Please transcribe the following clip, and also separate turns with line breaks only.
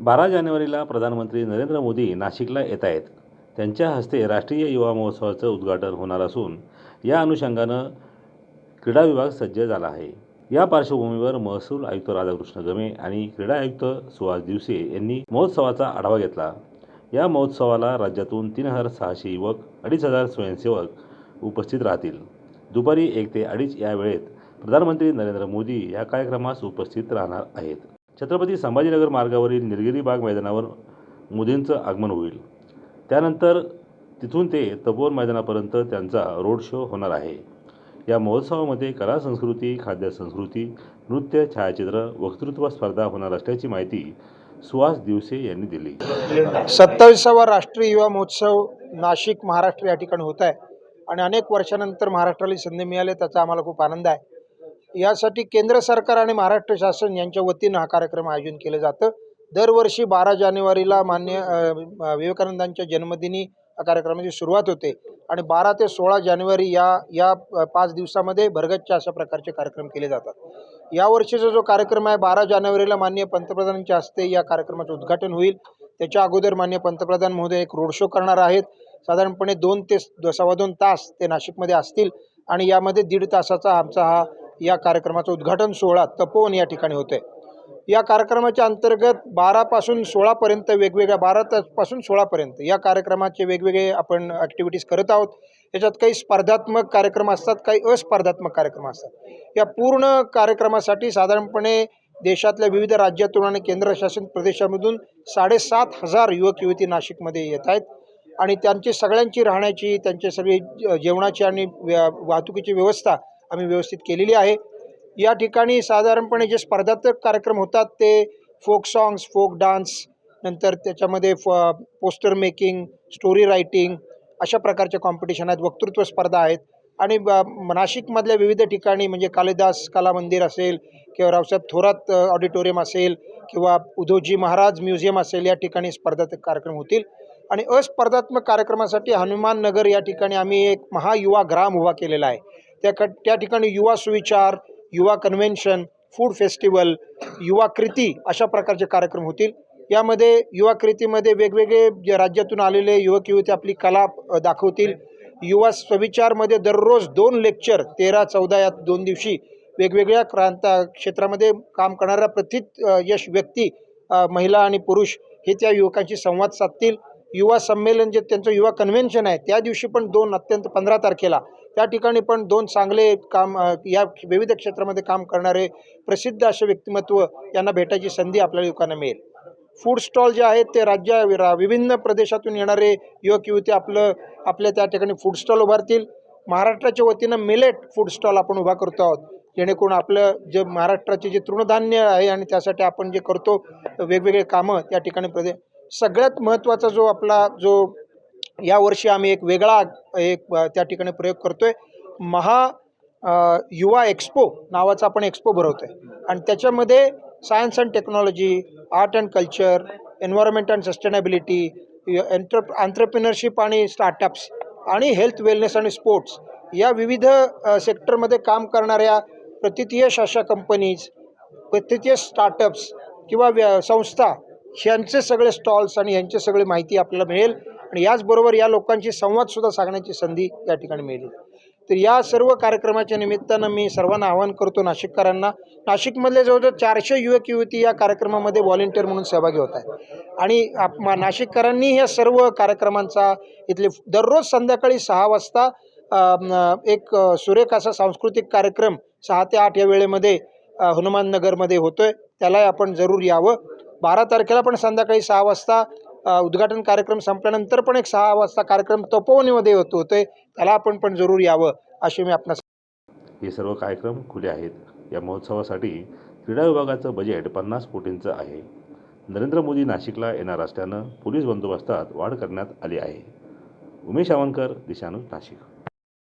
बारा जानेवारीला प्रधानमंत्री नरेंद्र मोदी नाशिकला येत आहेत. त्यांच्या हस्ते राष्ट्रीय युवा महोत्सवाचं उद्घाटन होणार असून या अनुषंगानं क्रीडा विभाग सज्ज झाला आहे. या पार्श्वभूमीवर महसूल आयुक्त राधाकृष्ण गमे आणि क्रीडा आयुक्त सुहास दिवसे यांनी महोत्सवाचा आढावा घेतला. या महोत्सवाला राज्यातून तीन हजार सहाशे युवक अडीच हजार स्वयंसेवक उपस्थित राहतील. दुपारी एक ते अडीच या वेळेत प्रधानमंत्री नरेंद्र मोदी या कार्यक्रमास उपस्थित राहणार आहेत. छत्रपती संभाजीनगर मार्गावरील निलगिरी बाग मैदानावर मोदींचं आगमन होईल. त्यानंतर तिथून ते तपोवन मैदानापर्यंत त्यांचा रोड शो होणार आहे. या महोत्सवामध्ये कला संस्कृती खाद्य संस्कृती नृत्य छायाचित्र वक्तृत्व स्पर्धा होणार असल्याची माहिती सुहास दिवसे यांनी दिली.
सत्तावीसावा राष्ट्रीय युवा महोत्सव नाशिक महाराष्ट्र या ठिकाणी होत आहे. आणि अनेक वर्षानंतर महाराष्ट्राला संधी मिळाली त्याचा आम्हाला खूप आनंद आहे. यासाठी केंद्र सरकार आणि महाराष्ट्र शासन यांच्या वतीनं हा कार्यक्रम आयोजन केलं जातं. दरवर्षी बारा जानेवारीला मान्य विवेकानंदांच्या जन्मदिनी या कार्यक्रमाची सुरुवात होते आणि बारा ते सोळा जानेवारी या या पाच दिवसामध्ये भरगच्च्या अशा प्रकारचे कार्यक्रम केले जातात. यावर्षीचा जो कार्यक्रम आहे बारा जानेवारीला माननीय पंतप्रधानांच्या हस्ते या कार्यक्रमाचं उद्घाटन होईल. त्याच्या अगोदर माननीय पंतप्रधान महोदय एक रोड शो करणार आहेत. साधारणपणे दोन ते सव्वा दोन तास ते नाशिकमध्ये असतील आणि यामध्ये दीड तासाचा आमचा हा या कार्यक्रमाचा उद्घाटन सोहळा तपोवन या ठिकाणी होते. या कार्यक्रमाच्या अंतर्गत बारापासून सोळापर्यंत वेगवेगळ्या बारा तासपासून सोळापर्यंत या कार्यक्रमाचे वेगवेगळे आपण ॲक्टिव्हिटीज करत आहोत. याच्यात काही स्पर्धात्मक कार्यक्रम असतात काही अस्पर्धात्मक कार्यक्रम असतात. या पूर्ण कार्यक्रमासाठी साधारणपणे देशातल्या विविध राज्यातून आणि केंद्रशासित प्रदेशामधून साडेसात हजार युवक युवती नाशिकमध्ये येत आहेत. आणि त्यांची सगळ्यांची राहण्याची त्यांची सगळी जेवणाची आणि व्या- वाहतुकीची व्यवस्था आम्ही व्यवस्थित केलेली आहे. या ठिकाणी साधारणपणे जे स्पर्धात्मक कार्यक्रम होतात ते फोक सॉंग्स फोक डान्स नंतर त्याच्यामध्ये फ पोस्टर मेकिंग स्टोरी रायटिंग अशा प्रकारच्या कॉम्पिटिशन आहेत. वक्तृत्व स्पर्धा आहेत. आणि ब- नाशिकमधल्या विविध ठिकाणी म्हणजे कालिदास कला मंदिर असेल किंवा रावसाहेब थोरात ऑडिटोरियम असेल किंवा उद्धवजी महाराज म्युझियम असेल या ठिकाणी स्पर्धात्मक कार्यक्रम होतील. आणि अस्पर्धात्मक कार्यक्रमासाठी हनुमान नगर या ठिकाणी आम्ही एक महायुवा ग्राम उभा केलेला आहे. त्या क त्या ठिकाणी युवा सुविचार युवा कन्व्हेन्शन फूड फेस्टिवल युवा कृती अशा प्रकारचे कार्यक्रम होतील. यामध्ये युवा कृतीमध्ये वेगवेगळे जे राज्यातून आलेले युवक युवती आपली कला दाखवतील. युवा सविचारमध्ये दररोज दोन लेक्चर तेरा चौदा या दोन दिवशी वेगवेगळ्या क्रांत क्षेत्रामध्ये काम करणाऱ्या प्रथित यश व्यक्ती महिला आणि पुरुष हे त्या युवकांशी संवाद साधतील. युवा संमेलन जे त्यांचं युवा कन्व्हेन्शन आहे त्या दिवशी पण दोन अत्यंत पंधरा तारखेला त्या ठिकाणी पण दोन चांगले काम या विविध क्षेत्रामध्ये काम करणारे प्रसिद्ध असे व्यक्तिमत्व यांना भेटायची संधी आपल्या युवकांना मिळेल. फूड स्टॉल जे आहेत ते राज्य रा- विभिन्न प्रदेशातून येणारे युवक युवती आपलं आपल्या त्या ठिकाणी फूड स्टॉल उभारतील. महाराष्ट्राच्या वतीनं मिलेट फूड स्टॉल आपण उभा करतो आहोत. जेणेकरून आपलं जे महाराष्ट्राचे जे तृणधान्य आहे आणि त्यासाठी आपण जे करतो वेगवेगळे कामं त्या ठिकाणी प्रदे सगळ्यात महत्त्वाचा जो आपला जो यावर्षी आम्ही एक वेगळा एक त्या ठिकाणी प्रयोग करतोय. महा युवा एक्सपो नावाचा आपण एक्सपो आहे आणि त्याच्यामध्ये science and technology art and culture environment and sustainability enter entrepreneurship आणि स्टार्टअप्स आणि हेल्थ वेलनेस आणि स्पोर्ट्स या विविध सेक्टरमध्ये काम करणाऱ्या प्रतियश अशा कंपनीज प्रतियश स्टार्टअप्स किंवा व्य संस्था ह्यांचे सगळे स्टॉल्स आणि यांचे सगळे माहिती आपल्याला मिळेल. आणि याचबरोबर या लोकांशी संवादसुद्धा साधण्याची संधी या ठिकाणी मिळेल. तर या सर्व कार्यक्रमाच्या निमित्तानं मी सर्वांना आवाहन करतो नाशिककरांना नाशिकमधले जवळजवळ चारशे युवक युवती या कार्यक्रमामध्ये व्हॉलेंटिअर म्हणून सहभागी होत आहेत. आणि आप नाशिककरांनी या सर्व कार्यक्रमांचा इथले दररोज संध्याकाळी सहा वाजता एक अ, सुरेख असा सांस्कृतिक कार्यक्रम सहा ते आठ या वेळेमध्ये हनुमाननगरमध्ये होतो आहे त्यालाही आपण जरूर यावं. बारा तारखेला पण संध्याकाळी सहा वाजता उद्घाटन कार्यक्रम संपल्यानंतर पण एक सहा वाजता कार्यक्रम तपोवनीमध्ये होतो ते त्याला आपण पण जरूर यावं अशी मी आपणास
हे सर्व कार्यक्रम खुले आहेत. या महोत्सवासाठी क्रीडा विभागाचं बजेट पन्नास कोटींचं आहे. नरेंद्र मोदी नाशिकला येणार असल्यानं पोलीस बंदोबस्तात वाढ करण्यात आली आहे. उमेश आवनकर दिशानूज नाशिक.